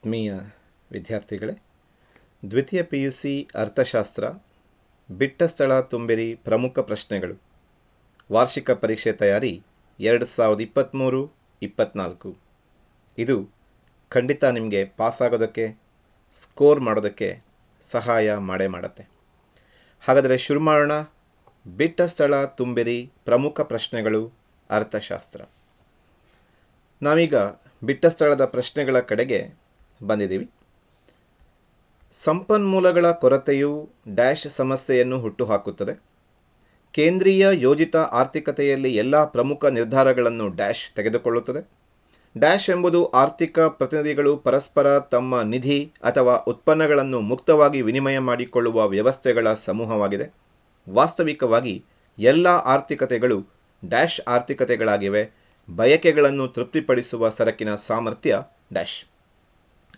ಆತ್ಮೀಯ ವಿದ್ಯಾರ್ಥಿಗಳೇ, ದ್ವಿತೀಯ ಪಿ ಯು ಸಿ ಅರ್ಥಶಾಸ್ತ್ರ ಬಿಟ್ಟ ಸ್ಥಳ ತುಂಬಿರಿ ಪ್ರಮುಖ ಪ್ರಶ್ನೆಗಳು. ವಾರ್ಷಿಕ ಪರೀಕ್ಷೆ ತಯಾರಿ ಎರಡು ಸಾವಿರದ ಇಪ್ಪತ್ತ್ಮೂರು ಇಪ್ಪತ್ತ್ನಾಲ್ಕು ಇದು ಖಂಡಿತ ನಿಮಗೆ ಪಾಸಾಗೋದಕ್ಕೆ ಸ್ಕೋರ್ ಮಾಡೋದಕ್ಕೆ ಸಹಾಯ ಮಾಡೇ ಮಾಡುತ್ತೆ. ಹಾಗಾದರೆ ಶುರು ಮಾಡೋಣ. ಬಿಟ್ಟ ಸ್ಥಳ ತುಂಬಿರಿ ಪ್ರಮುಖ ಪ್ರಶ್ನೆಗಳು ಅರ್ಥಶಾಸ್ತ್ರ. ನಾವೀಗ ಬಿಟ್ಟ ಸ್ಥಳದ ಪ್ರಶ್ನೆಗಳ ಕಡೆಗೆ ಬಂದಿದ್ದೀವಿ. ಸಂಪನ್ಮೂಲಗಳ ಕೊರತೆಯು ಡ್ಯಾಶ್ ಸಮಸ್ಯೆಯನ್ನು ಹುಟ್ಟುಹಾಕುತ್ತದೆ. ಕೇಂದ್ರೀಯ ಯೋಜಿತ ಆರ್ಥಿಕತೆಯಲ್ಲಿ ಎಲ್ಲ ಪ್ರಮುಖ ನಿರ್ಧಾರಗಳನ್ನು ಡ್ಯಾಶ್ ತೆಗೆದುಕೊಳ್ಳುತ್ತದೆ. ಡ್ಯಾಶ್ ಎಂಬುದು ಆರ್ಥಿಕ ಪ್ರತಿನಿಧಿಗಳು ಪರಸ್ಪರ ತಮ್ಮ ನಿಧಿ ಅಥವಾ ಉತ್ಪನ್ನಗಳನ್ನು ಮುಕ್ತವಾಗಿ ವಿನಿಮಯ ಮಾಡಿಕೊಳ್ಳುವ ವ್ಯವಸ್ಥೆಗಳ ಸಮೂಹವಾಗಿದೆ. ವಾಸ್ತವಿಕವಾಗಿ ಎಲ್ಲ ಆರ್ಥಿಕತೆಗಳು ಡ್ಯಾಶ್ ಆರ್ಥಿಕತೆಗಳಾಗಿವೆ. ಬಯಕೆಗಳನ್ನು ತೃಪ್ತಿಪಡಿಸುವ ಸರಕಿನ ಸಾಮರ್ಥ್ಯ ಡ್ಯಾಶ್.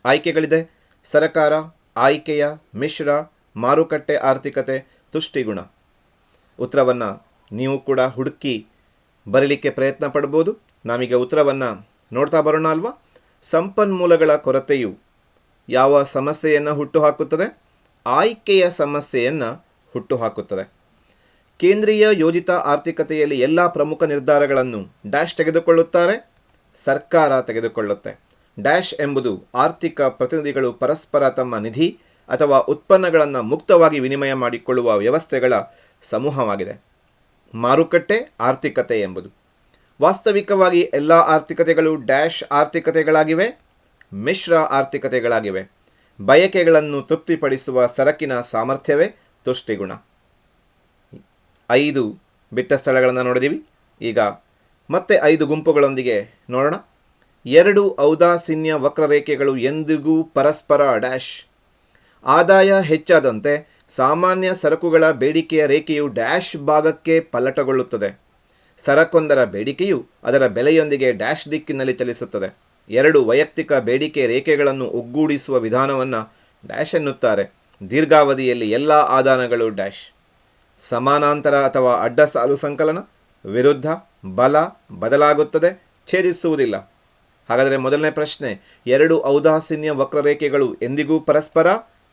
ಆಯ್ಕೆಗಳಿದೆ. ಸರಕಾರ, ಆಯ್ಕೆಯ ಮಿಶ್ರ ಮಾರುಕಟ್ಟೆ ಆರ್ಥಿಕತೆ ತುಷ್ಟಿಗುಣ. ಉತ್ತರವನ್ನು ನೀವು ಕೂಡ ಹುಡುಕಿ ಬರಲಿಕ್ಕೆ ಪ್ರಯತ್ನ ಪಡ್ಬೋದು ನಾವೀಗ ಉತ್ತರವನ್ನು ನೋಡ್ತಾ ಬರೋಣ ಅಲ್ವಾ? ಸಂಪನ್ಮೂಲಗಳ ಕೊರತೆಯು ಯಾವ ಸಮಸ್ಯೆಯನ್ನು ಹುಟ್ಟುಹಾಕುತ್ತದೆ? ಆಯ್ಕೆಯ ಸಮಸ್ಯೆಯನ್ನು ಹುಟ್ಟುಹಾಕುತ್ತದೆ. ಕೇಂದ್ರೀಯ ಯೋಜಿತ ಆರ್ಥಿಕತೆಯಲ್ಲಿ ಎಲ್ಲ ಪ್ರಮುಖ ನಿರ್ಧಾರಗಳನ್ನು ಡ್ಯಾಶ್ ತೆಗೆದುಕೊಳ್ಳುತ್ತಾರೆ, ಸರ್ಕಾರ ತೆಗೆದುಕೊಳ್ಳುತ್ತೆ. ಡ್ಯಾಶ್ ಎಂಬುದು ಆರ್ಥಿಕ ಪ್ರತಿನಿಧಿಗಳು ಪರಸ್ಪರ ತಮ್ಮ ನಿಧಿ ಅಥವಾ ಉತ್ಪನ್ನಗಳನ್ನು ಮುಕ್ತವಾಗಿ ವಿನಿಮಯ ಮಾಡಿಕೊಳ್ಳುವ ವ್ಯವಸ್ಥೆಗಳ ಸಮೂಹವಾಗಿದೆ. ಮಾರುಕಟ್ಟೆ ಆರ್ಥಿಕತೆ ಎಂಬುದು. ವಾಸ್ತವಿಕವಾಗಿ ಎಲ್ಲ ಆರ್ಥಿಕತೆಗಳು ಡ್ಯಾಶ್ ಆರ್ಥಿಕತೆಗಳಾಗಿವೆ, ಮಿಶ್ರ ಆರ್ಥಿಕತೆಗಳಾಗಿವೆ. ಬಯಕೆಗಳನ್ನು ತೃಪ್ತಿಪಡಿಸುವ ಸರಕಿನ ಸಾಮರ್ಥ್ಯವೇ ತುಷ್ಟಿಗುಣ. ಐದು ಬಿಟ್ಟ ಸ್ಥಳಗಳನ್ನು ನೋಡಿದೀವಿ. ಈಗ ಮತ್ತೆ ಐದು ಗುಂಪುಗಳೊಂದಿಗೆ ನೋಡೋಣ. ಎರಡು ಔದಾಸೀನ್ಯ ವಕ್ರರೇಖೆಗಳು ಎಂದಿಗೂ ಪರಸ್ಪರ ಡ್ಯಾಶ್. ಆದಾಯ ಹೆಚ್ಚಾದಂತೆ ಸಾಮಾನ್ಯ ಸರಕುಗಳ ಬೇಡಿಕೆಯ ರೇಖೆಯು ಡ್ಯಾಶ್ ಭಾಗಕ್ಕೆ ಪಲ್ಲಟಗೊಳ್ಳುತ್ತದೆ. ಸರಕೊಂದರ ಬೇಡಿಕೆಯು ಅದರ ಬೆಲೆಯೊಂದಿಗೆ ಡ್ಯಾಶ್ ದಿಕ್ಕಿನಲ್ಲಿ ಚಲಿಸುತ್ತದೆ. ಎರಡು ವೈಯಕ್ತಿಕ ಬೇಡಿಕೆ ರೇಖೆಗಳನ್ನು ಒಗ್ಗೂಡಿಸುವ ವಿಧಾನವನ್ನು ಡ್ಯಾಶ್ ಎನ್ನುತ್ತಾರೆ. ದೀರ್ಘಾವಧಿಯಲ್ಲಿ ಎಲ್ಲ ಆದಾನಗಳು ಡ್ಯಾಶ್. ಸಮಾನಾಂತರ ಅಥವಾ ಅಡ್ಡ ಸಾಲು ಸಂಕಲನ, ವಿರುದ್ಧ, ಬಲ, ಬದಲಾಗುತ್ತದೆ, ಛೇದಿಸುವುದಿಲ್ಲ. ಹಾಗಾದರೆ ಮೊದಲನೇ ಪ್ರಶ್ನೆ, ಎರಡು ಔದಾಸೀನ್ಯ ವಕ್ರರೇಖೆಗಳು ಎಂದಿಗೂ ಪರಸ್ಪರ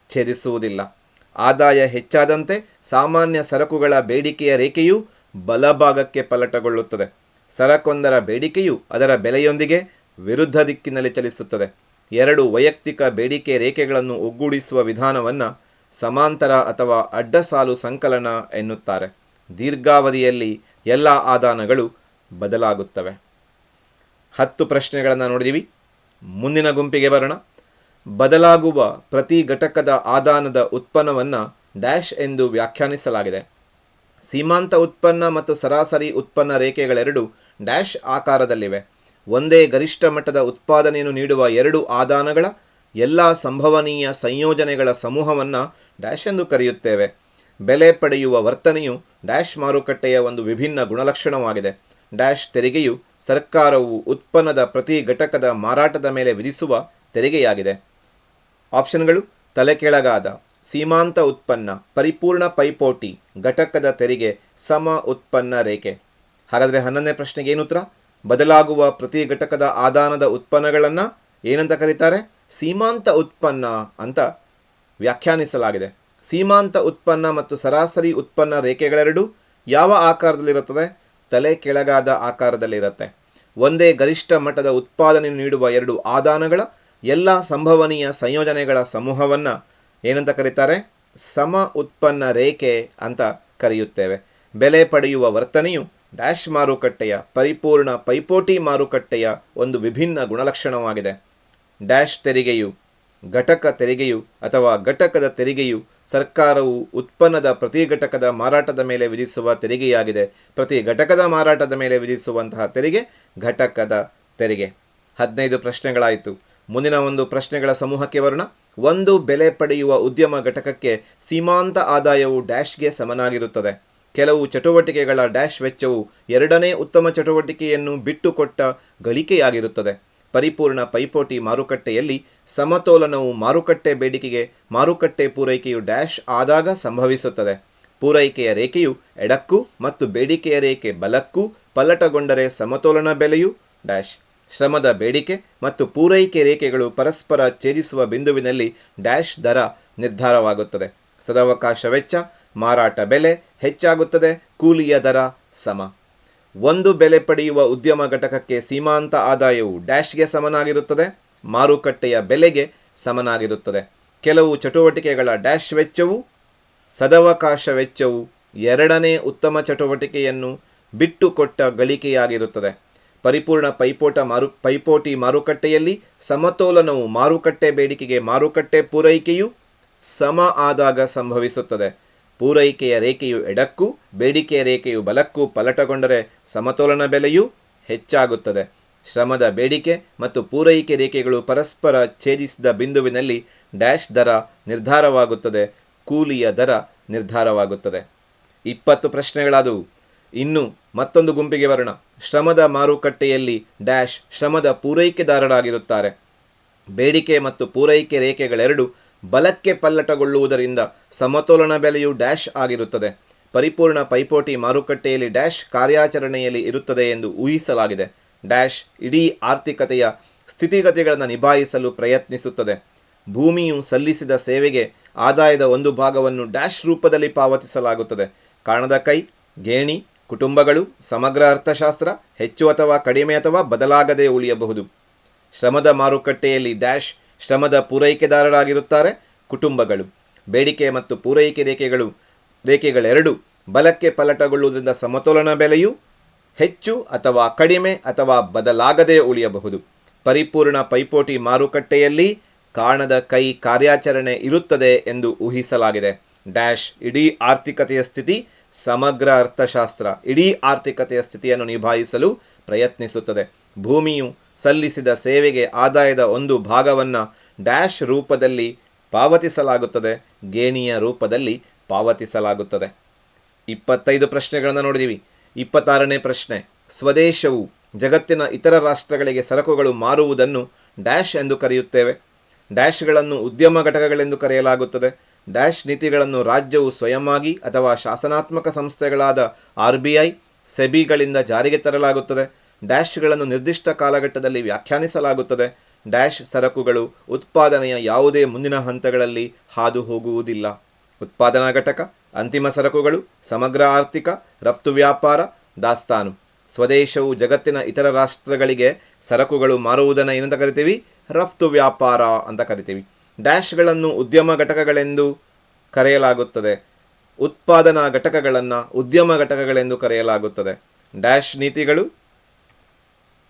ಛೇದಿಸುವುದಿಲ್ಲ. ಆದಾಯ ಹೆಚ್ಚಾದಂತೆ ಸಾಮಾನ್ಯ ಸರಕುಗಳ ಬೇಡಿಕೆಯ ರೇಖೆಯು ಬಲಭಾಗಕ್ಕೆ ಪಲಟಗೊಳ್ಳುತ್ತದೆ ಸರಕೊಂದರ ಬೇಡಿಕೆಯು ಅದರ ಬೆಲೆಯೊಂದಿಗೆ ವಿರುದ್ಧ ದಿಕ್ಕಿನಲ್ಲಿ ಚಲಿಸುತ್ತದೆ. ಎರಡು ವೈಯಕ್ತಿಕ ಬೇಡಿಕೆ ರೇಖೆಗಳನ್ನು ಒಗ್ಗೂಡಿಸುವ ವಿಧಾನವನ್ನು ಸಮಾಂತರ ಅಥವಾ ಅಡ್ಡಸಾಲು ಸಂಕಲನ ಎನ್ನುತ್ತಾರೆ. ದೀರ್ಘಾವಧಿಯಲ್ಲಿ ಎಲ್ಲ ಆದಾನಗಳು ಬದಲಾಗುತ್ತವೆ. ಹತ್ತು ಪ್ರಶ್ನೆಗಳನ್ನು ನೋಡಿದ್ದೀವಿ ಮುಂದಿನ ಗುಂಪಿಗೆ ಬರೋಣ. ಬದಲಾಗುವ ಪ್ರತಿ ಘಟಕದ ಆದಾನದ ಉತ್ಪನ್ನವನ್ನು ಡ್ಯಾಶ್ ಎಂದು ವ್ಯಾಖ್ಯಾನಿಸಲಾಗಿದೆ. ಸೀಮಾಂತ ಉತ್ಪನ್ನ ಮತ್ತು ಸರಾಸರಿ ಉತ್ಪನ್ನ ರೇಖೆಗಳೆರಡು ಡ್ಯಾಶ್ ಆಕಾರದಲ್ಲಿವೆ. ಒಂದೇ ಗರಿಷ್ಠ ಮಟ್ಟದ ಉತ್ಪಾದನೆಯನ್ನು ನೀಡುವ ಎರಡು ಆದಾನಗಳ, ಎಲ್ಲ ಸಂಭವನೀಯ ಸಂಯೋಜನೆಗಳ ಸಮೂಹವನ್ನು ಡ್ಯಾಶ್ ಎಂದು ಕರೆಯುತ್ತೇವೆ. ಬೆಲೆ ಪಡೆಯುವ ವರ್ತನೆಯು ಡ್ಯಾಶ್ ಮಾರುಕಟ್ಟೆಯ ಒಂದು ವಿಭಿನ್ನ ಗುಣಲಕ್ಷಣವಾಗಿದೆ. ಡ್ಯಾಶ್ ತೆರಿಗೆಯು ಸರ್ಕಾರವು ಉತ್ಪನ್ನದ ಪ್ರತಿ ಘಟಕದ ಮಾರಾಟದ ಮೇಲೆ ವಿಧಿಸುವ ತೆರಿಗೆಯಾಗಿದೆ. ಆಪ್ಷನ್ಗಳು, ತಲೆಕೆಳಗಾದ, ಸೀಮಾಂತ ಉತ್ಪನ್ನ, ಪರಿಪೂರ್ಣ ಪೈಪೋಟಿ, ಘಟಕದ ತೆರಿಗೆ, ಸಮ ಉತ್ಪನ್ನ ರೇಖೆ. ಹಾಗಾದರೆ ಹನ್ನೊಂದನೇ ಪ್ರಶ್ನೆಗೆ ಏನು ಉತ್ತರ? ಬದಲಾಗುವ ಪ್ರತಿ ಘಟಕದ ಆದಾನದ ಉತ್ಪನ್ನಗಳನ್ನು ಏನಂತ ಕರೀತಾರೆ? ಸೀಮಾಂತ ಉತ್ಪನ್ನ ಅಂತ ವ್ಯಾಖ್ಯಾನಿಸಲಾಗಿದೆ. ಸೀಮಾಂತ ಉತ್ಪನ್ನ ಮತ್ತು ಸರಾಸರಿ ಉತ್ಪನ್ನ ರೇಖೆಗಳೆರಡು ಯಾವ ಆಕಾರದಲ್ಲಿರುತ್ತದೆ? ತಲೆ ಕೆಳಗಾದ ಆಕಾರದಲ್ಲಿರುತ್ತೆ. ಒಂದೇ ಗರಿಷ್ಠ ಮಟ್ಟದ ಉತ್ಪಾದನೆ ನೀಡುವ ಎರಡು ಆದಾನಗಳ, ಎಲ್ಲ ಸಂಭವನೀಯ ಸಂಯೋಜನೆಗಳ ಸಮೂಹವನ್ನು ಏನಂತ ಕರೀತಾರೆ? ಸಮ ಉತ್ಪನ್ನ ರೇಖೆ ಅಂತ ಕರೆಯುತ್ತೇವೆ. ಬೆಲೆ ಪಡೆಯುವ ವರ್ತನೆಯು ಡ್ಯಾಶ್ ಮಾರುಕಟ್ಟೆಯ ಪರಿಪೂರ್ಣ ಪೈಪೋಟಿ ಮಾರುಕಟ್ಟೆಯ ಒಂದು ವಿಭಿನ್ನ ಗುಣಲಕ್ಷಣವಾಗಿದೆ. ಡ್ಯಾಶ್ ತೆರಿಗೆಯು ಘಟಕ ತೆರಿಗೆಯು ಅಥವಾ ಘಟಕದ ತೆರಿಗೆಯು ಸರ್ಕಾರವು ಉತ್ಪನ್ನದ ಪ್ರತಿ ಘಟಕದ ಮಾರಾಟದ ಮೇಲೆ ವಿಧಿಸುವ ತೆರಿಗೆಯಾಗಿದೆ. ಪ್ರತಿ ಘಟಕದ ಮಾರಾಟದ ಮೇಲೆ ವಿಧಿಸುವಂತಹ ತೆರಿಗೆ ಘಟಕದ ತೆರಿಗೆ. ಹದಿನೈದು ಪ್ರಶ್ನೆಗಳಾಯಿತು. ಮುಂದಿನ ಒಂದು ಪ್ರಶ್ನೆಗಳ ಸಮೂಹಕ್ಕೆ ಬರೋಣ. ಒಂದು ಬೆಲೆ ಪಡೆಯುವ ಉದ್ಯಮ ಘಟಕಕ್ಕೆ ಸೀಮಾಂತ ಆದಾಯವು ಡ್ಯಾಶ್ಗೆ ಸಮನಾಗಿರುತ್ತದೆ. ಕೆಲವು ಚಟುವಟಿಕೆಗಳ ಡ್ಯಾಶ್ ವೆಚ್ಚವು ಎರಡನೇ ಉತ್ತಮ ಚಟುವಟಿಕೆಯನ್ನು ಬಿಟ್ಟುಕೊಟ್ಟ ಗಳಿಕೆಯಾಗಿರುತ್ತದೆ. ಪರಿಪೂರ್ಣ ಪೈಪೋಟಿ ಮಾರುಕಟ್ಟೆಯಲ್ಲಿ ಸಮತೋಲನವು ಮಾರುಕಟ್ಟೆ ಬೇಡಿಕೆಗೆ ಮಾರುಕಟ್ಟೆ ಪೂರೈಕೆಯು ಡ್ಯಾಶ್ ಆದಾಗ ಸಂಭವಿಸುತ್ತದೆ. ಪೂರೈಕೆಯ ರೇಖೆಯು ಎಡಕ್ಕೂ ಮತ್ತು ಬೇಡಿಕೆಯ ರೇಖೆ ಬಲಕ್ಕೂ ಪಲ್ಲಟಗೊಂಡರೆ ಸಮತೋಲನ ಬೆಲೆಯು ಡ್ಯಾಶ್. ಶ್ರಮದ ಬೇಡಿಕೆ ಮತ್ತು ಪೂರೈಕೆ ರೇಖೆಗಳು ಪರಸ್ಪರ ಛೇದಿಸುವ ಬಿಂದುವಿನಲ್ಲಿ ಡ್ಯಾಶ್ ದರ ನಿರ್ಧಾರವಾಗುತ್ತದೆ. ಸದಾವಕಾಶ ವೆಚ್ಚ, ಮಾರಾಟ ಬೆಲೆ ಹೆಚ್ಚಾಗುತ್ತದೆ, ಕೂಲಿಯ ದರ ಸಮ. ಒಂದು ಬೆಲೆ ಪಡೆಯುವ ಉದ್ಯಮ ಘಟಕಕ್ಕೆ ಸೀಮಾಂತ ಆದಾಯವು ಡ್ಯಾಶ್ಗೆ ಸಮನಾಗಿರುತ್ತದೆ, ಮಾರುಕಟ್ಟೆಯ ಬೆಲೆಗೆ ಸಮನಾಗಿರುತ್ತದೆ. ಕೆಲವು ಚಟುವಟಿಕೆಗಳ ಡ್ಯಾಶ್ ವೆಚ್ಚವು, ಸದವಕಾಶ ವೆಚ್ಚವು ಎರಡನೇ ಉತ್ತಮ ಚಟುವಟಿಕೆಯನ್ನು ಬಿಟ್ಟುಕೊಟ್ಟ ಗಳಿಕೆಯಾಗಿರುತ್ತದೆ. ಪರಿಪೂರ್ಣ ಪೈಪೋಟ ಮಾರು, ಪೈಪೋಟಿ ಮಾರುಕಟ್ಟೆಯಲ್ಲಿ ಸಮತೋಲನವು ಮಾರುಕಟ್ಟೆ ಬೇಡಿಕೆಗೆ ಮಾರುಕಟ್ಟೆ ಪೂರೈಕೆಯು ಸಮ ಆದಾಗ ಸಂಭವಿಸುತ್ತದೆ. ಪೂರೈಕೆಯ ರೇಖೆಯು ಎಡಕ್ಕೂ, ಬೇಡಿಕೆಯ ರೇಖೆಯು ಬಲಕ್ಕೂ ಪಲಟಗೊಂಡರೆ ಸಮತೋಲನ ಬೆಲೆಯೂ ಹೆಚ್ಚಾಗುತ್ತದೆ. ಶ್ರಮದ ಬೇಡಿಕೆ ಮತ್ತು ಪೂರೈಕೆ ರೇಖೆಗಳು ಪರಸ್ಪರ ಛೇದಿಸಿದ ಬಿಂದುವಿನಲ್ಲಿ ಡ್ಯಾಶ್ ದರ ನಿರ್ಧಾರವಾಗುತ್ತದೆ, ಕೂಲಿಯ ದರ ನಿರ್ಧಾರವಾಗುತ್ತದೆ. ಇಪ್ಪತ್ತು ಪ್ರಶ್ನೆಗಳಾದವು. ಇನ್ನು ಮತ್ತೊಂದು ಗುಂಪಿಗೆ ಬರೋಣ. ಶ್ರಮದ ಮಾರುಕಟ್ಟೆಯಲ್ಲಿ ಡ್ಯಾಶ್ ಶ್ರಮದ ಪೂರೈಕೆದಾರರಾಗಿರುತ್ತಾರೆ. ಬೇಡಿಕೆ ಮತ್ತು ಪೂರೈಕೆ ರೇಖೆಗಳೆರಡು ಬಲಕ್ಕೆ ಪಲ್ಲಟಗೊಳ್ಳುವುದರಿಂದ ಸಮತೋಲನ ಬೆಲೆಯು ಡ್ಯಾಶ್ ಆಗಿರುತ್ತದೆ. ಪರಿಪೂರ್ಣ ಪೈಪೋಟಿ ಮಾರುಕಟ್ಟೆಯಲ್ಲಿ ಡ್ಯಾಶ್ ಕಾರ್ಯಾಚರಣೆಯಲ್ಲಿ ಇರುತ್ತದೆ ಎಂದು ಊಹಿಸಲಾಗಿದೆ. ಡ್ಯಾಶ್ ಇಡೀ ಆರ್ಥಿಕತೆಯ ಸ್ಥಿತಿಗತಿಗಳನ್ನು ನಿಭಾಯಿಸಲು ಪ್ರಯತ್ನಿಸುತ್ತದೆ. ಭೂಮಿಯು ಸಲ್ಲಿಸಿದ ಸೇವೆಗೆ ಆದಾಯದ ಒಂದು ಭಾಗವನ್ನು ಡ್ಯಾಶ್ ರೂಪದಲ್ಲಿ ಪಾವತಿಸಲಾಗುತ್ತದೆ. ಕಾಣದ ಕೈ, ಗೇಣಿ, ಕುಟುಂಬಗಳು, ಸಮಗ್ರ ಅರ್ಥಶಾಸ್ತ್ರ, ಹೆಚ್ಚು ಅಥವಾ ಕಡಿಮೆ ಅಥವಾ ಬದಲಾಗದೆ ಉಳಿಯಬಹುದು. ಶ್ರಮದ ಮಾರುಕಟ್ಟೆಯಲ್ಲಿ ಡ್ಯಾಶ್ ಶ್ರಮದ ಪೂರೈಕೆದಾರರಾಗಿರುತ್ತಾರೆ ಕುಟುಂಬಗಳು. ಬೇಡಿಕೆ ಮತ್ತು ಪೂರೈಕೆ ರೇಖೆಗಳು, ರೇಖೆಗಳೆರಡು ಬಲಕ್ಕೆ ಪಲಟಗೊಳ್ಳುವುದರಿಂದ ಸಮತೋಲನ ಬೆಲೆಯು ಹೆಚ್ಚು ಅಥವಾ ಕಡಿಮೆ ಅಥವಾ ಬದಲಾಗದೇ ಉಳಿಯಬಹುದು. ಪರಿಪೂರ್ಣ ಪೈಪೋಟಿ ಮಾರುಕಟ್ಟೆಯಲ್ಲಿ ಕಾಣದ ಕೈ ಕಾರ್ಯಾಚರಣೆ ಇರುತ್ತದೆ ಎಂದು ಊಹಿಸಲಾಗಿದೆ. ಡ್ಯಾಶ್, ಇಡೀ ಆರ್ಥಿಕತೆಯ ಸ್ಥಿತಿ ಸಮಗ್ರ ಅರ್ಥಶಾಸ್ತ್ರ, ಇಡೀ ಆರ್ಥಿಕತೆಯ ಸ್ಥಿತಿಯನ್ನು ನಿಭಾಯಿಸಲು ಪ್ರಯತ್ನಿಸುತ್ತದೆ. ಭೂಮಿಯು ಸಲ್ಲಿಸಿದ ಸೇವೆಗೆ ಆದಾಯದ ಒಂದು ಭಾಗವನ್ನು ಡ್ಯಾಶ್ ರೂಪದಲ್ಲಿ ಪಾವತಿಸಲಾಗುತ್ತದೆ, ಗೇಣಿಯ ರೂಪದಲ್ಲಿ ಪಾವತಿಸಲಾಗುತ್ತದೆ. ಇಪ್ಪತ್ತೈದು ಪ್ರಶ್ನೆಗಳನ್ನು ನೋಡಿದ್ದೀವಿ ಇಪ್ಪತ್ತಾರನೇ ಪ್ರಶ್ನೆ, ಸ್ವದೇಶವು ಜಗತ್ತಿನ ಇತರ ರಾಷ್ಟ್ರಗಳಿಗೆ ಸರಕುಗಳು ಮಾರುವುದನ್ನು ಡ್ಯಾಶ್ ಎಂದು ಕರೆಯುತ್ತೇವೆ. ಡ್ಯಾಶ್ಗಳನ್ನು ಉದ್ಯಮ ಘಟಕಗಳೆಂದು ಕರೆಯಲಾಗುತ್ತದೆ. ಡ್ಯಾಶ್ ನೀತಿಗಳನ್ನು ರಾಜ್ಯವು ಸ್ವಯಮಾಗಿ ಅಥವಾ ಶಾಸನಾತ್ಮಕ ಸಂಸ್ಥೆಗಳಾದ ಆರ್ ಬಿ ಐ ಸೆಬಿಗಳಿಂದ ಜಾರಿಗೆ ತರಲಾಗುತ್ತದೆ. ಡ್ಯಾಶ್ಗಳನ್ನು ನಿರ್ದಿಷ್ಟ ಕಾಲಘಟ್ಟದಲ್ಲಿ ವ್ಯಾಖ್ಯಾನಿಸಲಾಗುತ್ತದೆ. ಡ್ಯಾಶ್ ಸರಕುಗಳು ಉತ್ಪಾದನೆಯ ಯಾವುದೇ ಮುಂದಿನ ಹಂತಗಳಲ್ಲಿ ಹಾದು ಹೋಗುವುದಿಲ್ಲ ಉತ್ಪಾದನಾ ಘಟಕ, ಅಂತಿಮ ಸರಕುಗಳು, ಸಮಗ್ರ ಆರ್ಥಿಕ, ರಫ್ತು ವ್ಯಾಪಾರ, ದಾಸ್ತಾನು. ಸ್ವದೇಶವು ಜಗತ್ತಿನ ಇತರ ರಾಷ್ಟ್ರಗಳಿಗೆ ಸರಕುಗಳು ಮಾರುವುದನ್ನು ಏನಂತ ಕರಿತೀವಿ? ರಫ್ತು ವ್ಯಾಪಾರ ಅಂತ ಕರಿತೀವಿ. ಡ್ಯಾಶ್ಗಳನ್ನು ಉದ್ಯಮ ಘಟಕಗಳೆಂದು ಕರೆಯಲಾಗುತ್ತದೆ. ಉತ್ಪಾದನಾ ಘಟಕಗಳನ್ನು ಉದ್ಯಮ ಘಟಕಗಳೆಂದು ಕರೆಯಲಾಗುತ್ತದೆ. ಡ್ಯಾಶ್ ನೀತಿಗಳು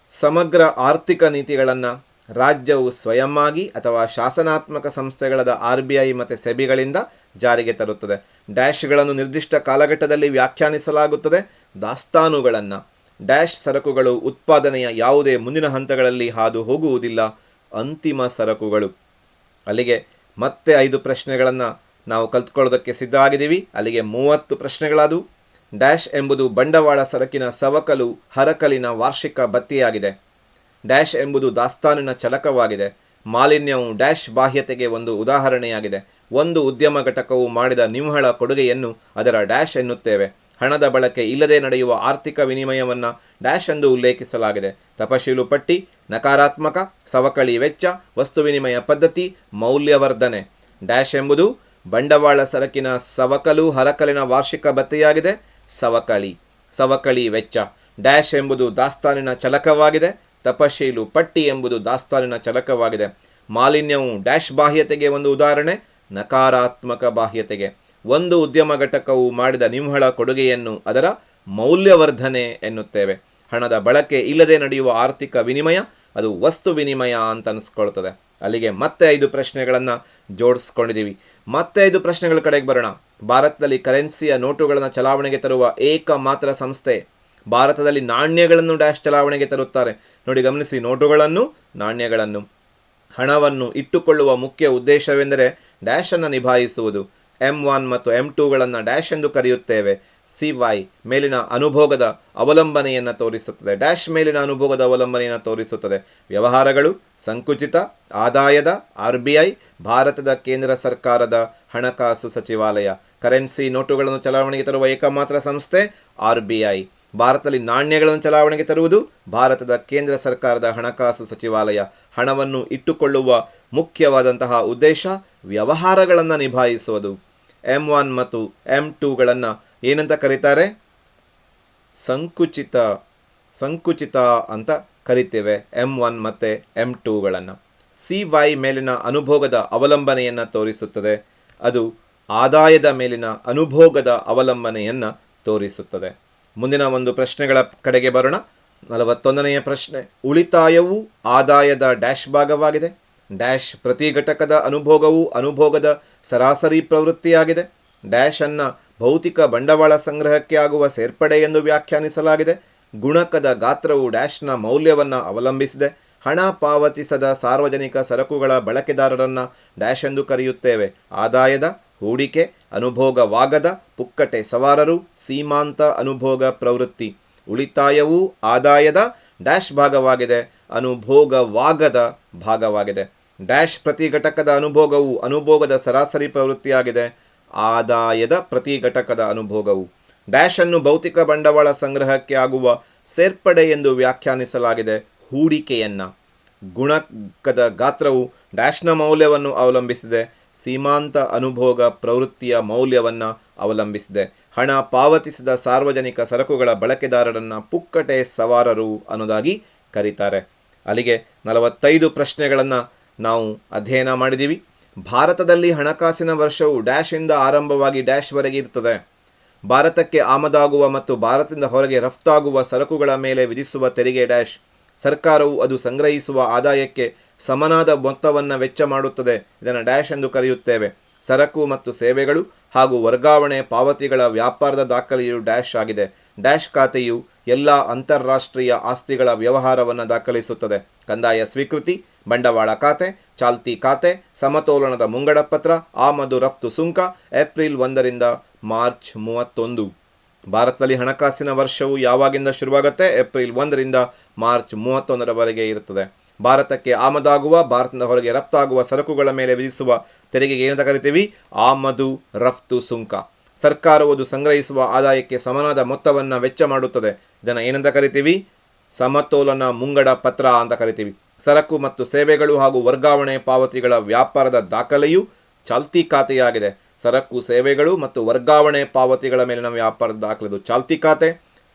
ಸಮಗ್ರ ಆರ್ಥಿಕ ನೀತಿಗಳನ್ನು ರಾಜ್ಯವು ಸ್ವಯಂವಾಗಿ ಅಥವಾ ಶಾಸನಾತ್ಮಕ ಸಂಸ್ಥೆಗಳಾದ ಆರ್ ಬಿ ಐ ಮತ್ತು ಸೆಬಿಗಳಿಂದ ಜಾರಿಗೆ ತರುತ್ತದೆ. ಡ್ಯಾಶ್ಗಳನ್ನು ನಿರ್ದಿಷ್ಟ ಕಾಲಘಟ್ಟದಲ್ಲಿ ವ್ಯಾಖ್ಯಾನಿಸಲಾಗುತ್ತದೆ. ದಾಸ್ತಾನುಗಳನ್ನು. ಡ್ಯಾಶ್ ಸರಕುಗಳು ಉತ್ಪಾದನೆಯ ಯಾವುದೇ ಮುಂದಿನ ಹಂತಗಳಲ್ಲಿ ಹಾದು ಹೋಗುವುದಿಲ್ಲ. ಅಂತಿಮ ಸರಕುಗಳು. ಅಲ್ಲಿಗೆ ಮತ್ತೆ ಐದು ಪ್ರಶ್ನೆಗಳನ್ನು ನಾವು ಕಲ್ತ್ಕೊಳ್ಳೋದಕ್ಕೆ ಸಿದ್ಧ ಆಗಿದ್ದೀವಿ ಅಲ್ಲಿಗೆ ಮೂವತ್ತು ಪ್ರಶ್ನೆಗಳಾದವು. ಡ್ಯಾಶ್ ಎಂಬುದು ಬಂಡವಾಳ ಸರಕಿನ ಸವಕಲು, ಹರಕಲಿನ ವಾರ್ಷಿಕ ಬತ್ತಿಯಾಗಿದೆ ಡ್ಯಾಶ್ ಎಂಬುದು ದಾಸ್ತಾನಿನ ಚಲಕವಾಗಿದೆ. ಮಾಲಿನ್ಯವು ಡ್ಯಾಶ್ ಬಾಹ್ಯತೆಗೆ ಒಂದು ಉದಾಹರಣೆಯಾಗಿದೆ. ಒಂದು ಉದ್ಯಮ ಘಟಕವು ಮಾಡಿದ ನಿವ್ವಳ ಕೊಡುಗೆಯನ್ನು ಅದರ ಡ್ಯಾಶ್ ಎನ್ನುತ್ತೇವೆ. ಹಣದ ಬಳಕೆ ಇಲ್ಲದೆ ನಡೆಯುವ ಆರ್ಥಿಕ ವಿನಿಮಯವನ್ನು ಡ್ಯಾಶ್ ಎಂದು ಉಲ್ಲೇಖಿಸಲಾಗಿದೆ. ತಪಶೀಲು ಪಟ್ಟಿ, ನಕಾರಾತ್ಮಕ, ಸವಕಳಿ ವೆಚ್ಚ, ವಸ್ತು ವಿನಿಮಯ ಪದ್ಧತಿ, ಮೌಲ್ಯವರ್ಧನೆ. ಡ್ಯಾಶ್ ಎಂಬುದು ಬಂಡವಾಳ ಸರಕಿನ ಸವಕಲು, ಹರಕಲಿನ ವಾರ್ಷಿಕ ಭತ್ಯೆಯಾಗಿದೆ. ಸವಕಳಿ ಸವಕಳಿ ವೆಚ್ಚ. ಡ್ಯಾಶ್ ಎಂಬುದು ದಾಸ್ತಾನಿನ ಚಲಕವಾಗಿದೆ. ತಪಶೀಲು ಪಟ್ಟಿ ಎಂಬುದು ದಾಸ್ತಾನಿನ ಚಲಕವಾಗಿದೆ. ಮಾಲಿನ್ಯವು ಡ್ಯಾಶ್ ಬಾಹ್ಯತೆಗೆ ಒಂದು ಉದಾಹರಣೆ, ನಕಾರಾತ್ಮಕ ಬಾಹ್ಯತೆಗೆ. ಒಂದು ಉದ್ಯಮ ಘಟಕವು ಮಾಡಿದ ನಿವ್ವಳ ಕೊಡುಗೆಯನ್ನು ಅದರ ಮೌಲ್ಯವರ್ಧನೆ ಎನ್ನುತ್ತೇವೆ. ಹಣದ ಬಳಕೆ ಇಲ್ಲದೆ ನಡೆಯುವ ಆರ್ಥಿಕ ವಿನಿಮಯ ಅದು ವಸ್ತು ವಿನಿಮಯ ಅಂತ ಅನಿಸ್ಕೊಳ್ತದೆ. ಅಲ್ಲಿಗೆ ಮತ್ತೆ ಐದು ಪ್ರಶ್ನೆಗಳನ್ನು ಜೋಡಿಸ್ಕೊಂಡಿದ್ದೀವಿ ಮತ್ತೆ ಐದು ಪ್ರಶ್ನೆಗಳ ಕಡೆಗೆ ಬರೋಣ. ಭಾರತದಲ್ಲಿ ಕರೆನ್ಸಿಯ ನೋಟುಗಳನ್ನು ಚಲಾವಣೆಗೆ ತರುವ ಏಕಮಾತ್ರ ಸಂಸ್ಥೆ. ಭಾರತದಲ್ಲಿ ನಾಣ್ಯಗಳನ್ನು ಡ್ಯಾಶ್ ಚಲಾವಣೆಗೆ ತರುತ್ತಾರೆ. ನೋಡಿ, ಗಮನಿಸಿ ನೋಟುಗಳನ್ನು, ನಾಣ್ಯಗಳನ್ನು. ಹಣವನ್ನು ಇಟ್ಟುಕೊಳ್ಳುವ ಮುಖ್ಯ ಉದ್ದೇಶವೆಂದರೆ ಡ್ಯಾಶನ್ನು ನಿಭಾಯಿಸುವುದು. ಎಂ ಒನ್ ಮತ್ತು ಎಂ ಟೂಗಳನ್ನು ಡ್ಯಾಶ್ ಎಂದು ಕರೆಯುತ್ತೇವೆ. ಸಿ ವೈ ಮೇಲಿನ ಅನುಭೋಗದ ಅವಲಂಬನೆಯನ್ನು ತೋರಿಸುತ್ತದೆ. ಡ್ಯಾಶ್ ಮೇಲಿನ ಅನುಭೋಗದ ಅವಲಂಬನೆಯನ್ನು ತೋರಿಸುತ್ತದೆ. ವ್ಯವಹಾರಗಳು, ಸಂಕುಚಿತ ಆದಾಯದ ಆರ್ ಭಾರತದ ಕೇಂದ್ರ ಸರ್ಕಾರದ ಹಣಕಾಸು ಸಚಿವಾಲಯ. ಕರೆನ್ಸಿ ನೋಟುಗಳನ್ನು ಚಲಾವಣೆಗೆ ತರುವ ಏಕಮಾತ್ರ ಸಂಸ್ಥೆ ಆರ್ ಭಾರತದಲ್ಲಿ ನಾಣ್ಯಗಳನ್ನು ಚಲಾವಣೆಗೆ ತರುವುದು ಭಾರತದ ಕೇಂದ್ರ ಸರ್ಕಾರದ ಹಣಕಾಸು ಸಚಿವಾಲಯ. ಹಣವನ್ನು ಇಟ್ಟುಕೊಳ್ಳುವ ಮುಖ್ಯವಾದಂತಹ ಉದ್ದೇಶ ವ್ಯವಹಾರಗಳನ್ನು ನಿಭಾಯಿಸುವುದು. ಎಂ ಒನ್ ಮತ್ತು ಎಂ ಟೂಗಳನ್ನು ಏನಂತ ಕರೀತಾರೆ? ಸಂಕುಚಿತ ಸಂಕುಚಿತ ಅಂತ ಕರಿತೇವೆ ಎಂ ಒನ್ ಮತ್ತು ಎಂ ಟೂಗಳನ್ನು ಸಿ ವೈ ಮೇಲಿನ ಅನುಭೋಗದ ಅವಲಂಬನೆಯನ್ನು ತೋರಿಸುತ್ತದೆ. ಅದು ಆದಾಯದ ಮೇಲಿನ ಅನುಭೋಗದ ಅವಲಂಬನೆಯನ್ನು ತೋರಿಸುತ್ತದೆ. ಮುಂದಿನ ಒಂದು ಪ್ರಶ್ನೆಗಳ ಕಡೆಗೆ ಬರೋಣ. ನಲವತ್ತೊಂದನೆಯ ಪ್ರಶ್ನೆ. ಉಳಿತಾಯವು ಆದಾಯದ ಡ್ಯಾಶ್ ಭಾಗವಾಗಿದೆ. ಡ್ಯಾಶ್ ಪ್ರತಿ ಘಟಕದ ಅನುಭೋಗವು ಅನುಭೋಗದ ಸರಾಸರಿ ಪ್ರವೃತ್ತಿಯಾಗಿದೆ. ಡ್ಯಾಶ್ ಅನ್ನು ಭೌತಿಕ ಬಂಡವಾಳ ಸಂಗ್ರಹಕ್ಕೆ ಆಗುವ ಸೇರ್ಪಡೆ ಎಂದು ವ್ಯಾಖ್ಯಾನಿಸಲಾಗಿದೆ. ಗುಣಕದ ಗಾತ್ರವು ಡ್ಯಾಶ್ನ ಮೌಲ್ಯವನ್ನು ಅವಲಂಬಿಸಿದೆ. ಹಣ ಪಾವತಿಸದ ಸಾರ್ವಜನಿಕ ಸರಕುಗಳ ಬಳಕೆದಾರರನ್ನು ಡ್ಯಾಶ್ ಎಂದು ಕರೆಯುತ್ತೇವೆ. ಆದಾಯದ ಹೂಡಿಕೆ, ಅನುಭೋಗವಾಗದ ಪುಕ್ಕಟೆ ಸವಾರರು, ಸೀಮಾಂತ ಅನುಭೋಗ ಪ್ರವೃತ್ತಿ. ಉಳಿತಾಯವೂ ಆದಾಯದ ಡ್ಯಾಶ್ ಭಾಗವಾಗಿದೆ, ಅನುಭೋಗವಾಗದ ಭಾಗವಾಗಿದೆ. ಡ್ಯಾಶ್ ಪ್ರತಿ ಘಟಕದ ಅನುಭೋಗವು ಅನುಭೋಗದ ಸರಾಸರಿ ಪ್ರವೃತ್ತಿಯಾಗಿದೆ, ಆದಾಯದ ಪ್ರತಿ ಘಟಕದ ಅನುಭೋಗವು. ಡ್ಯಾಶ್ ಅನ್ನು ಭೌತಿಕ ಬಂಡವಾಳ ಸಂಗ್ರಹಕ್ಕೆ ಆಗುವ ಸೇರ್ಪಡೆ ಎಂದು ವ್ಯಾಖ್ಯಾನಿಸಲಾಗಿದೆ. ಹೂಡಿಕೆಯನ್ನು ಗುಣಕದ ಗಾತ್ರವು ಡ್ಯಾಶ್ನ ಮೌಲ್ಯವನ್ನು ಅವಲಂಬಿಸಿದೆ, ಸೀಮಾಂತ ಅನುಭೋಗ ಪ್ರವೃತ್ತಿಯ ಮೌಲ್ಯವನ್ನು ಅವಲಂಬಿಸಿದೆ. ಹಣ ಪಾವತಿಸಿದ ಸಾರ್ವಜನಿಕ ಸರಕುಗಳ ಬಳಕೆದಾರರನ್ನು ಪುಕ್ಕಟೆ ಸವಾರರು ಅನ್ನೋದಾಗಿ ಕರೀತಾರೆ. ಅಲ್ಲಿಗೆ ನಲವತ್ತೈದು ಪ್ರಶ್ನೆಗಳನ್ನು ನಾವು ಅಧ್ಯಯನ ಮಾಡಿದ್ದೀವಿ ಭಾರತದಲ್ಲಿ ಹಣಕಾಸಿನ ವರ್ಷವು ಡ್ಯಾಶಿಂದ ಆರಂಭವಾಗಿ ಡ್ಯಾಶ್ವರೆಗೆ ಇರ್ತದೆ ಭಾರತಕ್ಕೆ ಆಮದಾಗುವ ಮತ್ತು ಭಾರತದಿಂದ ಹೊರಗೆ ರಫ್ತಾಗುವ ಸರಕುಗಳ ಮೇಲೆ ವಿಧಿಸುವ ತೆರಿಗೆ ಡ್ಯಾಶ್ ಸರ್ಕಾರವು ಅದು ಸಂಗ್ರಹಿಸುವ ಆದಾಯಕ್ಕೆ ಸಮನಾದ ಮೊತ್ತವನ್ನು ವೆಚ್ಚ ಮಾಡುತ್ತದೆ. ಇದನ್ನು ಡ್ಯಾಶ್ ಎಂದು ಕರೆಯುತ್ತೇವೆ. ಸರಕು ಮತ್ತು ಸೇವೆಗಳು ಹಾಗೂ ವರ್ಗಾವಣೆ ಪಾವತಿಗಳ ವ್ಯಾಪಾರದ ದಾಖಲೆಯು ಡ್ಯಾಶ್ ಆಗಿದೆ. ಡ್ಯಾಶ್ ಖಾತೆಯು ಎಲ್ಲ ಅಂತಾರಾಷ್ಟ್ರೀಯ ಆಸ್ತಿಗಳ ವ್ಯವಹಾರವನ್ನು ದಾಖಲಿಸುತ್ತದೆ. ಕಂದಾಯ ಸ್ವೀಕೃತಿ, ಬಂಡವಾಳ ಖಾತೆ, ಚಾಲ್ತಿ ಖಾತೆ, ಸಮತೋಲನದ ಮುಂಗಡ ಪತ್ರ, ಆಮದು ರಫ್ತು ಸುಂಕ, ಏಪ್ರಿಲ್ ಒಂದರಿಂದ ಮಾರ್ಚ್ ಮೂವತ್ತೊಂದು. ಭಾರತದಲ್ಲಿ ಹಣಕಾಸಿನ ವರ್ಷವು ಯಾವಾಗಿಂದ ಶುರುವಾಗುತ್ತೆ? ಏಪ್ರಿಲ್ ಒಂದರಿಂದ ಮಾರ್ಚ್ ಮೂವತ್ತೊಂದರವರೆಗೆ ಇರುತ್ತದೆ. ಭಾರತಕ್ಕೆ ಆಮದಾಗುವ, ಭಾರತದ ಹೊರಗೆ ರಫ್ತಾಗುವ ಸರಕುಗಳ ಮೇಲೆ ವಿಧಿಸುವ ತೆರಿಗೆಗೆ ಏನಂತ ಕರಿತೀವಿ? ಆಮದು ರಫ್ತು ಸುಂಕ. ಸರ್ಕಾರವು ಅದು ಸಂಗ್ರಹಿಸುವ ಆದಾಯಕ್ಕೆ ಸಮನಾದ ಮೊತ್ತವನ್ನು ವೆಚ್ಚ ಮಾಡುತ್ತದೆ. ಇದನ್ನು ಏನಂತ ಕರಿತೀವಿ? ಸಮತೋಲನ ಮುಂಗಡ ಪತ್ರ ಅಂತ ಕರಿತೀವಿ. ಸರಕು ಮತ್ತು ಸೇವೆಗಳು ಹಾಗೂ ವರ್ಗಾವಣೆ ಪಾವತಿಗಳ ವ್ಯಾಪಾರದ ದಾಖಲೆಯು ಚಾಲ್ತಿ ಖಾತೆಯಾಗಿದೆ. ಸರಕು ಸೇವೆಗಳು ಮತ್ತು ವರ್ಗಾವಣೆ ಪಾವತಿಗಳ ಮೇಲಿನ ವ್ಯಾಪಾರದ ದಾಖಲೆದು ಚಾಲ್ತಿ ಖಾತೆ,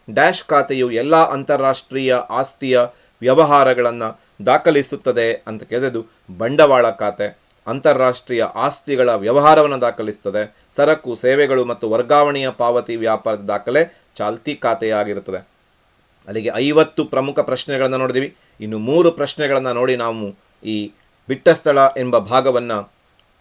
ಡ್ಯಾಶ್ ಖಾತೆಯು ಎಲ್ಲ ಅಂತಾರಾಷ್ಟ್ರೀಯ ಆಸ್ತಿಯ ವ್ಯವಹಾರಗಳನ್ನು ದಾಖಲಿಸುತ್ತದೆ ಅಂತ ಕೇಳಿದು ಬಂಡವಾಳ ಖಾತೆ. ಅಂತಾರಾಷ್ಟ್ರೀಯ ಆಸ್ತಿಗಳ ವ್ಯವಹಾರವನ್ನು ದಾಖಲಿಸುತ್ತದೆ. ಸರಕು ಸೇವೆಗಳು ಮತ್ತು ವರ್ಗಾವಣೆಯ ಪಾವತಿ ವ್ಯಾಪಾರದ ದಾಖಲೆ ಚಾಲ್ತಿ ಖಾತೆಯಾಗಿರುತ್ತದೆ. ಅಲ್ಲಿಗೆ ಐವತ್ತು ಪ್ರಮುಖ ಪ್ರಶ್ನೆಗಳನ್ನು ನೋಡಿದ್ದೀವಿ ಇನ್ನು ಮೂರು ಪ್ರಶ್ನೆಗಳನ್ನು ನೋಡಿ ನಾವು ಈ ಬಿಟ್ಟ ಸ್ಥಳ ಎಂಬ ಭಾಗವನ್ನು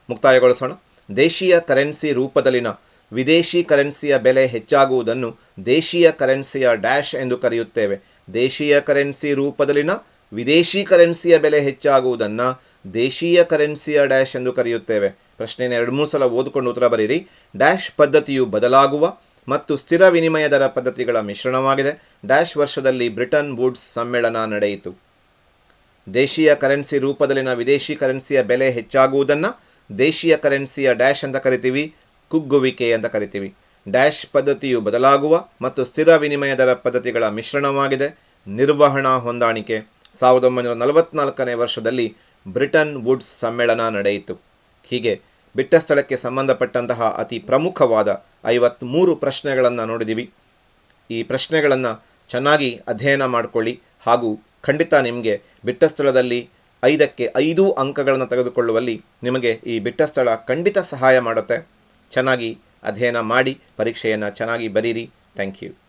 ಮುಕ್ತಾಯಗೊಳಿಸೋಣ. ದೇಶೀಯ ಕರೆನ್ಸಿ ರೂಪದಲ್ಲಿನ ವಿದೇಶಿ ಕರೆನ್ಸಿಯ ಬೆಲೆ ಹೆಚ್ಚಾಗುವುದನ್ನು ದೇಶೀಯ ಕರೆನ್ಸಿಯ ಡ್ಯಾಶ್ ಎಂದು ಕರೆಯುತ್ತೇವೆ. ದೇಶೀಯ ಕರೆನ್ಸಿ ರೂಪದಲ್ಲಿನ ವಿದೇಶಿ ಕರೆನ್ಸಿಯ ಬೆಲೆ ಹೆಚ್ಚಾಗುವುದನ್ನು ದೇಶೀಯ ಕರೆನ್ಸಿಯ ಡ್ಯಾಶ್ ಎಂದು ಕರೆಯುತ್ತೇವೆ. ಪ್ರಶ್ನೆಯನ್ನು ಎರಡು ಮೂರು ಸಲ ಓದಿಕೊಂಡು ಉತ್ತರ ಬರೀರಿ ಡ್ಯಾಶ್ ಪದ್ಧತಿಯು ಬದಲಾಗುವ ಮತ್ತು ಸ್ಥಿರ ವಿನಿಮಯ ದರ ಪದ್ಧತಿಗಳ ಮಿಶ್ರಣವಾಗಿದೆ. ಡ್ಯಾಶ್ ವರ್ಷದಲ್ಲಿ ಬ್ರಿಟನ್ ವುಡ್ಸ್ ಸಮ್ಮೇಳನ ನಡೆಯಿತು. ದೇಶೀಯ ಕರೆನ್ಸಿ ರೂಪದಲ್ಲಿನ ವಿದೇಶಿ ಕರೆನ್ಸಿಯ ಬೆಲೆ ಹೆಚ್ಚಾಗುವುದನ್ನು ದೇಶೀಯ ಕರೆನ್ಸಿಯ ಡ್ಯಾಶ್ ಅಂತ ಕರಿತೀವಿ, ಕುಗ್ಗುವಿಕೆ ಅಂತ ಕರಿತೀವಿ. ಡ್ಯಾಶ್ ಪದ್ಧತಿಯು ಬದಲಾಗುವ ಮತ್ತು ಸ್ಥಿರ ವಿನಿಮಯ ದರ ಪದ್ಧತಿಗಳ ಮಿಶ್ರಣವಾಗಿದೆ. ನಿರ್ವಹಣಾ ಹೊಂದಾಣಿಕೆ. ಸಾವಿರದ ಒಂಬೈನೂರ ನಲವತ್ನಾಲ್ಕನೇ ವರ್ಷದಲ್ಲಿ ಬ್ರಿಟನ್ ವುಡ್ಸ್ ಸಮ್ಮೇಳನ ನಡೆಯಿತು. ಹೀಗೆ ಬಿಟ್ಟ ಸ್ಥಳಕ್ಕೆ ಸಂಬಂಧಪಟ್ಟಂತಹ ಅತಿ ಪ್ರಮುಖವಾದ ಐವತ್ತ್ಮೂರು ಪ್ರಶ್ನೆಗಳನ್ನು ನೋಡಿದ್ದೀವಿ ಈ ಪ್ರಶ್ನೆಗಳನ್ನು ಚೆನ್ನಾಗಿ ಅಧ್ಯಯನ ಮಾಡಿಕೊಳ್ಳಿ ಹಾಗೂ ಖಂಡಿತ ನಿಮಗೆ ಬಿಟ್ಟ ಸ್ಥಳದಲ್ಲಿ ಐದಕ್ಕೆ ಐದು ಅಂಕಗಳನ್ನು ತೆಗೆದುಕೊಳ್ಳುವಲ್ಲಿ ನಿಮಗೆ ಈ ಬಿಟ್ಟ ಸ್ಥಳ ಖಂಡಿತ ಸಹಾಯ ಮಾಡುತ್ತೆ. ಚೆನ್ನಾಗಿ ಅಧ್ಯಯನ ಮಾಡಿ, ಪರೀಕ್ಷೆಯನ್ನು ಚೆನ್ನಾಗಿ ಬರೀರಿ. Thank you.